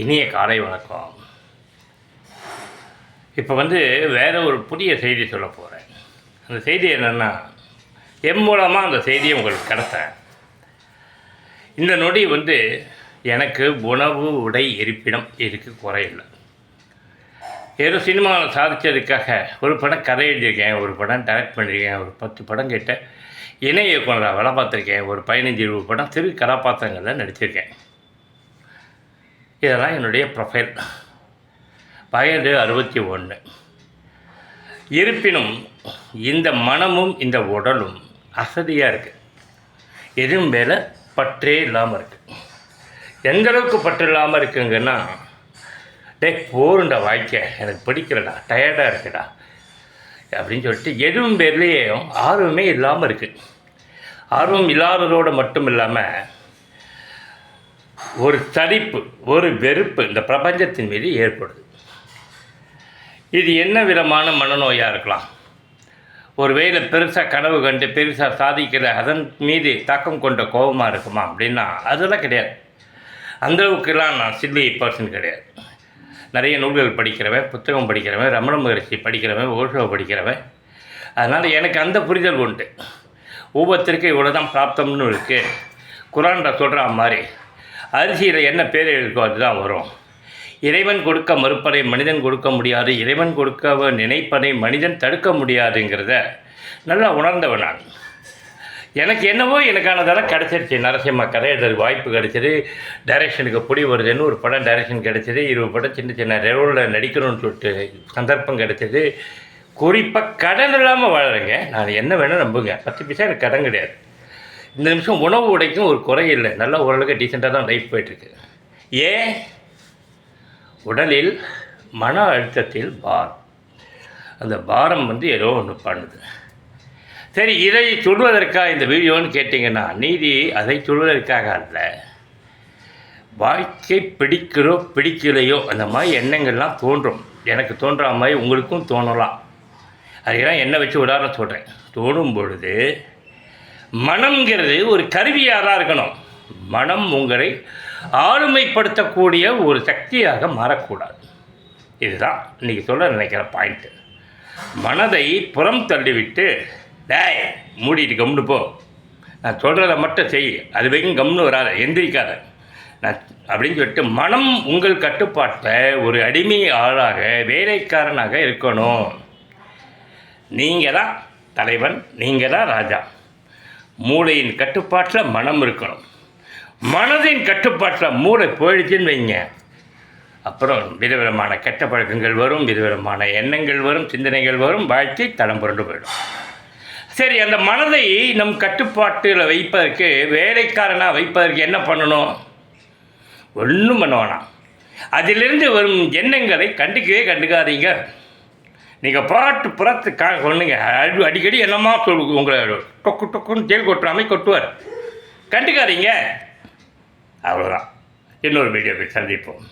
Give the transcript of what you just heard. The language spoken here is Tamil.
இனிய காலை வணக்கம். இப்போ வந்து வேற ஒரு புதிய செய்தி சொல்ல போகிறேன் அந்த செய்தி என்னென்னா என் மூலமாக அந்த செய்தியை உங்களுக்கு கடத்தேன். இந்த நொடி வந்து எனக்கு உணவு உடை இருப்பிடம் இதுக்கு குறையில்லை. ஏதோ சினிமாவில் சாதித்ததுக்காக ஒரு படம் கதை எழுதியிருக்கேன் ஒரு படம் டைரக்ட் பண்ணியிருக்கேன் ஒரு பத்து படம் கேட்டேன் இணை இயக்குனராக வேலை பார்த்துருக்கேன் ஒரு பதினஞ்சு இருபது படம் திரு கதாபாத்திரங்களில் நடிச்சிருக்கேன். இதெல்லாம் என்னுடைய ப்ரொஃபைல் வயது அறுபத்தி ஒன்று. இருப்பினும் இந்த மனமும் இந்த உடலும் அசதியாக இருக்குது எதுவும் மேலே பற்றே இல்லாமல் இருக்குது எந்தளவுக்கு பற்று இல்லாமல் இருக்குங்கன்னா டே போருண்டா வாய்க்க எனக்கு பிடிக்கலடா டயர்டாக இருக்குடா அப்படின்னு சொல்லிட்டு எதுவும் பேர்லேயும் ஆர்வமே இல்லாமல் இருக்குது ஆர்வம் இல்லாததோடு மட்டும் இல்லாமல் ஒரு தடிப்பு ஒரு வெறுப்பு இந்த பிரபஞ்சத்தின் மீது ஏற்படுது. இது என்ன விதமான மனநோயாக இருக்கலாம்? ஒரு வேளை பெருசாக கனவு கண்டு பெருசாக சாதிக்கிற அதன் மீது தாக்கம் கொண்ட கோபமாக இருக்குமா அப்படின்னா அதெல்லாம் கிடையாது. அந்தளவுக்குலாம் நான் சில்லி பர்சன் கிடையாது. நிறைய நூல்கள் படிக்கிறவன் புத்தகம் படிக்கிறவன் ரமண மகரிஷி படிக்கிறவன் ஓஷோ படிக்கிறவன். அதனால் எனக்கு அந்த புரிதல் உண்டு. ஒவ்வொருத்தருக்கும் இவ்வளோ தான் பிராப்தம்னு இருக்குது குரானில் சொல்கிற மாதிரி அரிசியில் என்ன பேர் இருக்கோ அதுதான் வரும். இறைவன் கொடுக்க மறுப்பதை மனிதன் கொடுக்க முடியாது இறைவன் கொடுக்க நினைப்பதை மனிதன் தடுக்க முடியாதுங்கிறத நல்லா உணர்ந்தவன் நான். எனக்கு என்னவோ எனக்கானதெல்லாம் கிடச்சிருச்சு. நரசிம்ம கதை எழுதுறது வாய்ப்பு கிடச்சிது. டைரெக்ஷனுக்கு புடி வருதுன்னு ஒரு படம் டைரெக்ஷன் கிடச்சிது. இருபது படம் சின்ன சின்ன ரோலில் நடிக்கணும்னு சொல்லிட்டு சந்தர்ப்பம் கிடச்சிது. குறிப்பாக கடன் இல்லாமல் வாழறேங்க. நான் என்ன வேணால் நம்புங்க. பத்து பைசா எனக்கு கடன் கிடையாது. இந்த நிமிஷம் உணவு உடைக்கும் ஒரு குறை இல்லை. நல்லா ஓரளவுக்கு டீசெண்டாக தான் லைஃப் போயிட்டுருக்கு. ஏன் உடலில் மன அழுத்தத்தில் பாரம். அந்த பாரம் வந்து ஏதோ ஒன்று பண்ணுது. சரி இதை சொல்வதற்காக இந்த வீடியோன்னு கேட்டிங்கன்னா நீதி அதை சொல்வதற்காக அல்ல. வாழ்க்கை பிடிக்கிறோ பிடிக்கலையோ அந்த மாதிரி எண்ணங்கள்லாம் தோன்றும். எனக்கு தோன்றா மாதிரி உங்களுக்கும் தோணலாம். அதுக்கெல்லாம் என்ன வச்சு உதாரணம் சொல்கிறேன் தோணும் பொழுது மனம்ங்கிறது ஒரு கருவியாக தான் இருக்கணும். மனம் உங்களை ஆளுமைப்படுத்தக்கூடிய ஒரு சக்தியாக மாறக்கூடாது. இதுதான் இன்றைக்கி சொல்ல நினைக்கிற பாயிண்ட்டு மனதை புறம் தள்ளிவிட்டு டேய் மூடிட்டு கம்னு போ. நான் சொல்கிறத மட்டும் செய். அது வரைக்கும் கம்னு வராத. எந்திரிக்காத. நான் அப்படின்னு சொல்லிட்டு மனம் உங்கள் கட்டுப்பாட்டில் ஒரு அடிமை ஆளாக வேலைக்காரனாக இருக்கணும். நீங்கள் தான் தலைவன் நீங்கள் தான் ராஜா. மூளையின் கட்டுப்பாட்டில் மனம் இருக்கணும். மனதின் கட்டுப்பாட்டில் மூளை போயிடுச்சுன்னு வைங்க. அப்புறம் விதவிதமான கெட்ட பழக்கங்கள் வரும் விதவிதமான எண்ணங்கள் வரும் சிந்தனைகள் வரும் வாழ்க்கை தடம் புரண்டு போயிடும். சரி அந்த மனதை நம் கட்டுப்பாட்டில் வைப்பதற்கு வேலைக்காரனாக வைப்பதற்கு என்ன பண்ணணும்? ஒன்றும் பண்ண வேணாம். அதிலிருந்து வரும் எண்ணங்களை கண்டுக்கவே கண்டுக்காதீங்க. நீங்கள் பாட்டு புறத்து கா சொல்லுங்க. அடி அடிக்கடி என்னமா சொல் உங்களை டொக்கு டொக்குன்னு தேல் கொட்டுறாமே கொட்டுவார். கண்டுக்காதீங்க. அவ்வளோதான் இன்னொரு வீடியோவில் சந்திப்போம்.